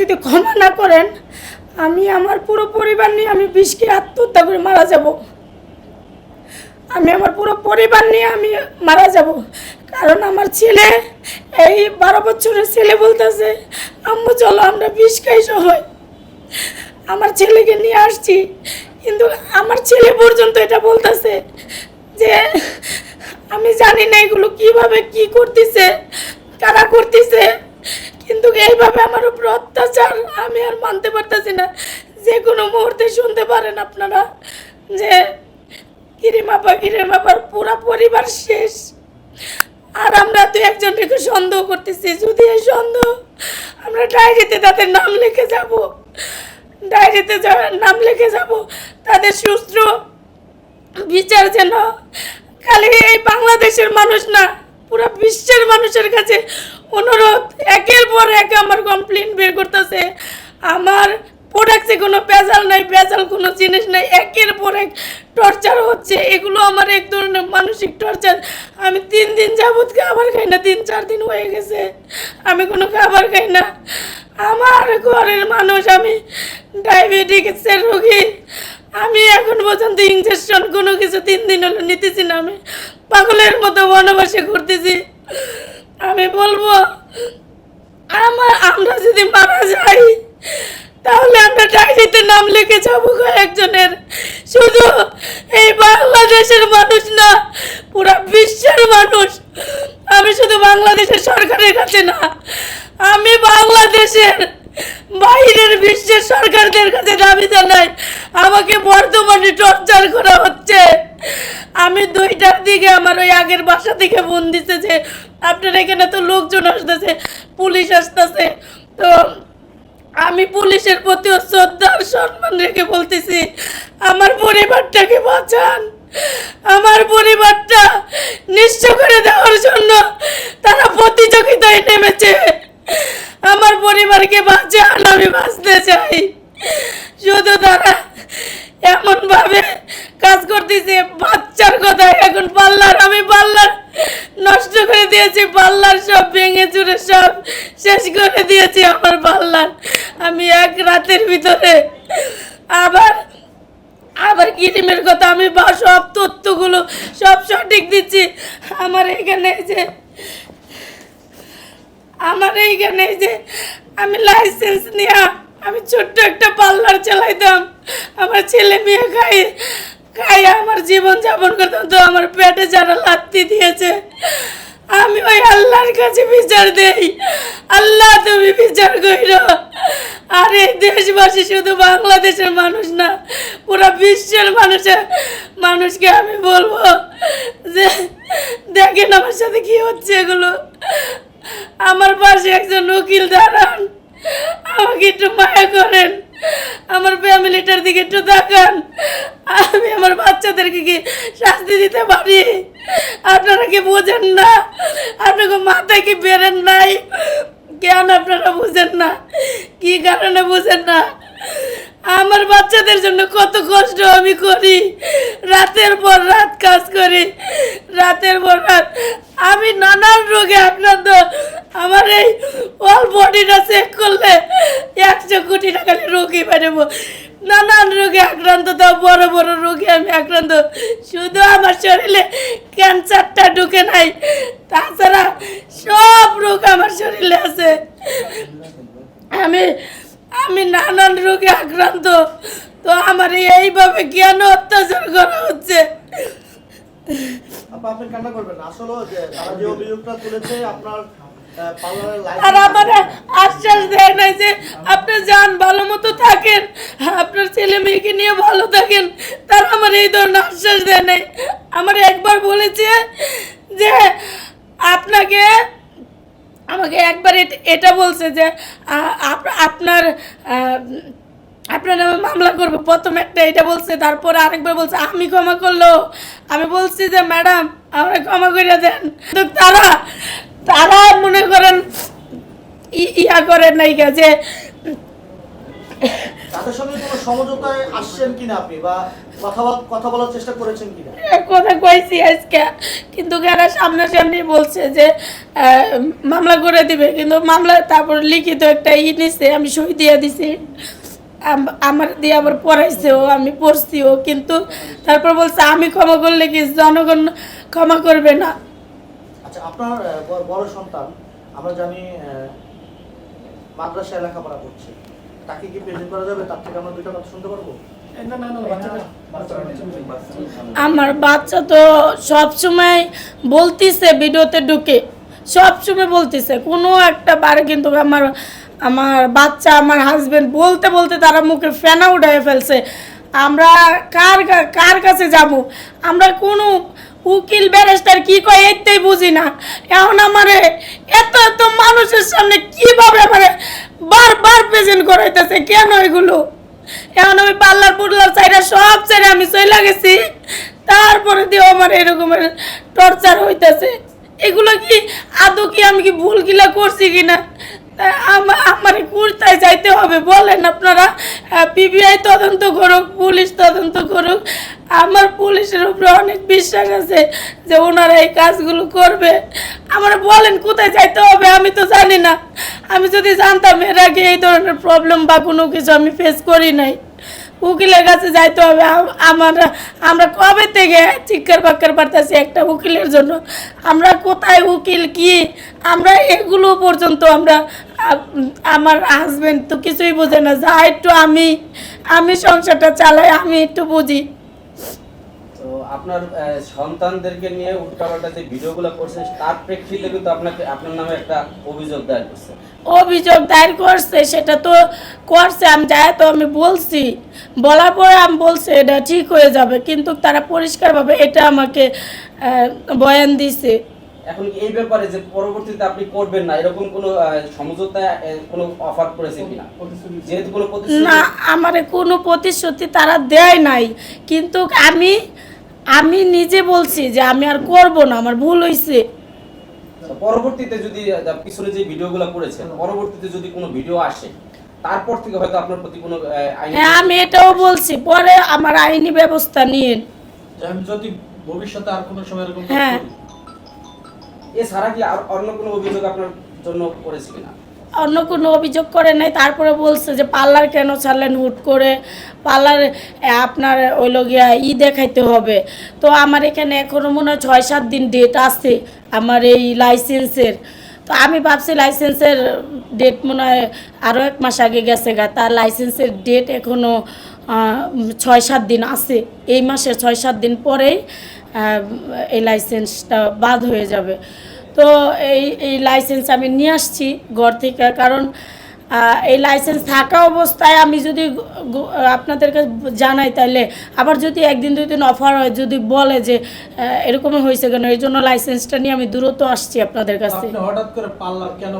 যদি ক্ষমা না করেন, আমি আমার পুরো পরিবার নিয়ে আমি বিষকে আত্মহত্যা করে মারা যাব। আমি আমার পুরো পরিবার নিয়ে আমি মারা যাব। কারণ আমার ছেলে, এই বারো বছরের ছেলে বলতেছে, আম্মু, চলো আমরা বিষ খাই সবাই আমার ছেলেকে নিয়ে আসছি, কিন্তু আমার ছেলে পর্যন্ত এটা বলতেছে যে, আমি জানি না এগুলো কীভাবে কি করতেছে, কারা করতেছে কিন্তু এইভাবে আমার উপর অত্যাচার, আমি আর মানতে পারতেছি না। যে কোনো মুহূর্তে শুনতে পারেন আপনারা যে কিরিমাপা কিরিমাপার পুরা পরিবার শেষ। আর আমরা তো একজনকে সন্দেহ করতেছি, যদি এই সন্দেহ আমরা ডায়েরিতে তাদের নাম লিখে যাব, ডায়েরিতে নাম লিখে যাব, তাদের সুস্থ বিচার যেন খালি এই বাংলাদেশের মানুষ না পুরো বিশ্বের মানুষের কাছে অনুরোধ, একের পর এক আমার কমপ্লেন বের করতেছে। আমার প্রোডাক্টে কোনো ভেজাল নাই, ভেজাল কোনো জিনিস নাই, একের পর এক টর্চার হচ্ছে। এগুলো আমার এক ধরনের মানসিক টর্চার আমি তিন দিন যাবত খাবার খাই না, তিন, চার দিন হয়ে গেছে। আমি কোনো খাবার খাই না। আমার ঘরের মানুষ, আমি ডায়াবেটিক্সের রোগী। আমি এখন পর্যন্ত ইঞ্জেকশন কোনো কিছু তিন দিন হলো নিতেছি না, আমি পাগলের মতো বনবাসে ঘুরতেছি। আমি বলব, আমার, আমরা যদি মারা যাই, তাহলে আমরা ডায়েরিতে নাম লিখে যাব কয়েকজনের শুধু এই বাংলাদেশের মানুষ না, পুরো বিশ্বের মানুষ। আমি শুধু বাংলাদেশের সরকারের কাছে না, আমি বাংলাদেশের বাইরের বিশ্বের সরকারদের কাছে দাবি জানাই, আমাকে বর্তমানে টর্চার করা হচ্ছে। আমি দুইটার দিকে আমার ওই আগের বাসা থেকে ফোন যে আপনার এখানে তো লোকজন আসতেছে, পুলিশ আসতেছে। তো আমি পুলিশের প্রতি শ্রদ্ধা আর সম্মান রেখে বলতেছি, আমার পরিবারটাকে বাঁচান। আমার পরিবারটা নিশ্চয় করে দেওয়ার জন্য তারা প্রতিযোগিতায় নেমেছে আমার পরিবারকে বাঁচান আমি বাঁচতে চাই শুধু তারা এমন ভাবে কাজ করতেছে বাচ্চার কথা এখন পাল্লার আমি পাল্লার নষ্ট করে দিয়েছি পাল্লার সব ভেঙে চুরে সব শেষ করে দিয়েছি আমার পাল্লার আমি এক রাতের ভিতরে আবার আবার কিরিমের কথা, আমি বা সব তথ্যগুলো সব সঠিক দিচ্ছি। আমার এখানে যে, আমার এইখানে যে, আমি লাইসেন্স নিয়ে আমি ছোট্ট একটা পার্লার চালাইতাম। আমার ছেলে মেয়ে খাই খাই আমার জীবন যাপন করতাম, তো আমার পেটে যারা লাত্তি দিয়েছে আমি ওই আল্লাহর কাছে বিচার দেই। আল্লাহ, তুমি বিচার কইরো। আর এই দেশবাসী শুধু বাংলাদেশের মানুষ না, পুরো বিশ্বের মানুষের, মানুষকে আমি বলব যে, দেখেন আমার সাথে কি হচ্ছে এগুলো। আমার পাশে একজন উকিল দাঁড়ান, আমাকে একটু মায়া করেন, আমার ফ্যামিলিটার দিকে একটু তাকান। আমি আমার বাচ্চাদেরকে কি শাস্তি দিতে পারি? আপনারা কি বোঝেন না। আপনাকে মাথায় কি বেরেন নাই? কেন আপনারা বুঝেন না? কি কারণে বুঝেন না? আমার বাচ্চাদের জন্য কত কষ্ট আমি করি। রাতের পর রাত কাজ করি। রাতের পর রাত আমি নানান রোগে আপনার আক্রান্ত। আমার এই অল বডিটা চেক করলে একশো কোটি টাকা রোগী পাঠাবো নানান রোগে আক্রান্ত তাও বড় বড় রোগে আমি আক্রান্ত। শুধু আমার শরীরে ক্যান্সারটা ঢুকে নাই, তাছাড়া সব রোগ আমার শরীরে আছে। আমি আমি নানান রোগে আক্রান্ত, তো আমার এইভাবে জ্ঞান অত্যাচার করা হচ্ছে। আপা, আপনি কান্না করবেন আসলে তারা যে অভিযোগটা তুলেছে, আপনার আর আমার আশ্বাস দেয় নাই যে আপনি যান, ভালো মতো থাকেন। আপনার ছেলে মেয়েকে নিয়ে ভালো থাকেন। তারা আমার এই ধরনের আশ্বাস দেয় নাই। আমার একবার বলেছে যে আপনাকে, আমাকে একবার এট- বলছে যে আপ- আপনার আপনার নামে মামলা করব। প্রথম একটা এটা বলছে, তারপরে আরেকবার বলছে, আমি ক্ষমা করল। আমি বলছি যে, ম্যাডাম আমরা ক্ষমা করে দেন। তারা তারা মনে করেন ইয়া করেন নাই যে তাদের সঙ্গে কোনো সমঝোতায় আসছেন কিনা আপনি বা কথা বল- কথা বলার চেষ্টা করেছেন কিনা? কথা কইছি আজকে। কিন্তু এরা সামনাসামনি বলছে যে মামলা করে দিবে। কিন্তু মামলা তারপর লিখিত একটা ই নিছে আমি সই দিয়ে দিছি। আমার দিয়ে আবার পড়াইছেও আমি পড়ছিও কিন্তু তারপর বলছে আমি ক্ষমা করলে কি জনগণ ক্ষমা করবে না? আচ্ছা আপনার বড় সন্তান আমরা জানি মাদ্রাসায় লেখাপড়া করছে। তাকে কি প্রেজেন্ট করা যাবে? তার থেকে আমরা দুইটা কথা শুনতে পারব? আমার বাচ্চা তো সব সময় বলতিছে ভিডিওতে ঢুকে। সব সময় বলতিছে কোনো একটা বার কিন্তু আমার আমার বাচ্চা আমার হাজবেন্ড বলতে বলতে তারা মুখে ফেনা উঠায় ফেলছে। আমরা কার কার কাছে যাব? আমরা কোনো উকিল ব্যারিস্টার কি কয় এতেই বুঝি না। এখন আমারে এত এত মানুষের সামনে কীভাবে আমারে বারবার প্রেজেন্ট করাইতেছে? কেন এগুলো? এখন আমি পার্লার পুরলার সাইডে সব ছেড়ে আমি চলে গেছি। তারপরে দিয়ে আমার এরকমের টর্চার হইতেছে। এগুলো কি আদৌ কি আমি কি ভুল কিলা করছি কিনা? আমার কুর্তায় যাইতে হবে বলেন আপনারা? পিবিআই তদন্ত করুক, পুলিশ তদন্ত করুক আমার পুলিশের উপরে অনেক বিশ্বাস আছে যে ওনারা এই কাজগুলো করবে। আমার বলেন, কোথায় যাইতে হবে আমি তো জানি না। আমি যদি জানতাম এর আগে এই ধরনের প্রবলেম বা কোনো কিছু আমি ফেস করি নাই। উকিলের কাছে যাইতে হবে। আমার, আমরা কবে থেকে চিৎকার বাক্কার পারতেছি একটা উকিলের জন্য? আমরা কোথায় উকিল, কি? আমরা এগুলো পর্যন্ত আমরা আমার হাজবেন্ড তো কিছুই বোঝে না। যা একটু আমি আমি সংসারটা চালাই, আমি একটু বুঝি। আপনার সন্তানদেরকে নিয়ে উল্টাপাল্টা যে ভিডিওগুলো করছেন তার প্রেক্ষিতে কিন্তু আপনাকে আপনার নামে একটা অভিযোগ দায়ের করছে। অভিযোগ দায়ের করছে সেটা তো করছে আমি যাই তো আমি বলছি। বলার পরে আমি বলছি এটা ঠিক হয়ে যাবে কিন্তু তারা পরিষ্কারভাবে এটা আমাকে বয়ান দিছে। এখন এই ব্যাপারে যে পরবর্তীতে আপনি করবেন না এরকম কোনো সমঝোতা কোনো অফার করেছে কিনা? যেহেতু কোনো প্রতিশ্রুতি না আমারে কোনো প্রতিশ্রুতি তারা দেয় নাই কিন্তু আমি আমি নিজে বলছি যে আমি আর করব না আমার ভুল হয়েছে পরবর্তীতে যদি পিছনে যে ভিডিওগুলো করেছেন পরবর্তীতে যদি কোনো ভিডিও আসে তারপর থেকে হয়তো আপনার প্রতি কোনো আইনি হ্যাঁ আমি এটাও বলছি পরে আমার আইনি ব্যবস্থা নিয়ে যে আমি যদি ভবিষ্যতে আর কোনো সময় এরকম হ্যাঁ। এছাড়া কি আর অন্য কোনো অভিযোগ আপনার জন্য করেছে কিনা? অন্য কোনো অভিযোগ করে নাই। তারপরে বলছে যে পার্লার কেন ছাড়লেন হুট করে? পার্লার আপনার ওই গিয়া ই দেখাইতে হবে। তো আমার এখানে এখনও মনে হয় ছয় সাত দিন ডেট আছে আমার এই লাইসেন্সের। তো আমি ভাবছি লাইসেন্সের ডেট মনে হয় আরও এক মাস আগে গেছে গা। তার লাইসেন্সের ডেট এখনও ছয় সাত দিন আছে। এই মাসের ছয় সাত দিন পরেই এই লাইসেন্সটা বাদ হয়ে যাবে। তো এই এই লাইসেন্স আমি নিয়ে আসছি ঘর থেকে। কারণ এই লাইসেন্স থাকা অবস্থায় আমি যদি আপনাদের কাছে আপনাদেরকে জানাই তাহলে আবার যদি একদিন দুই দিন অফার হয় যদি বলে যে এরকম হয়েছে কেন এই জন্য লাইসেন্সটা নিয়ে আমি দূরত্ব আসছি আপনাদের কাছে হঠাৎ করে পারলাম কেন?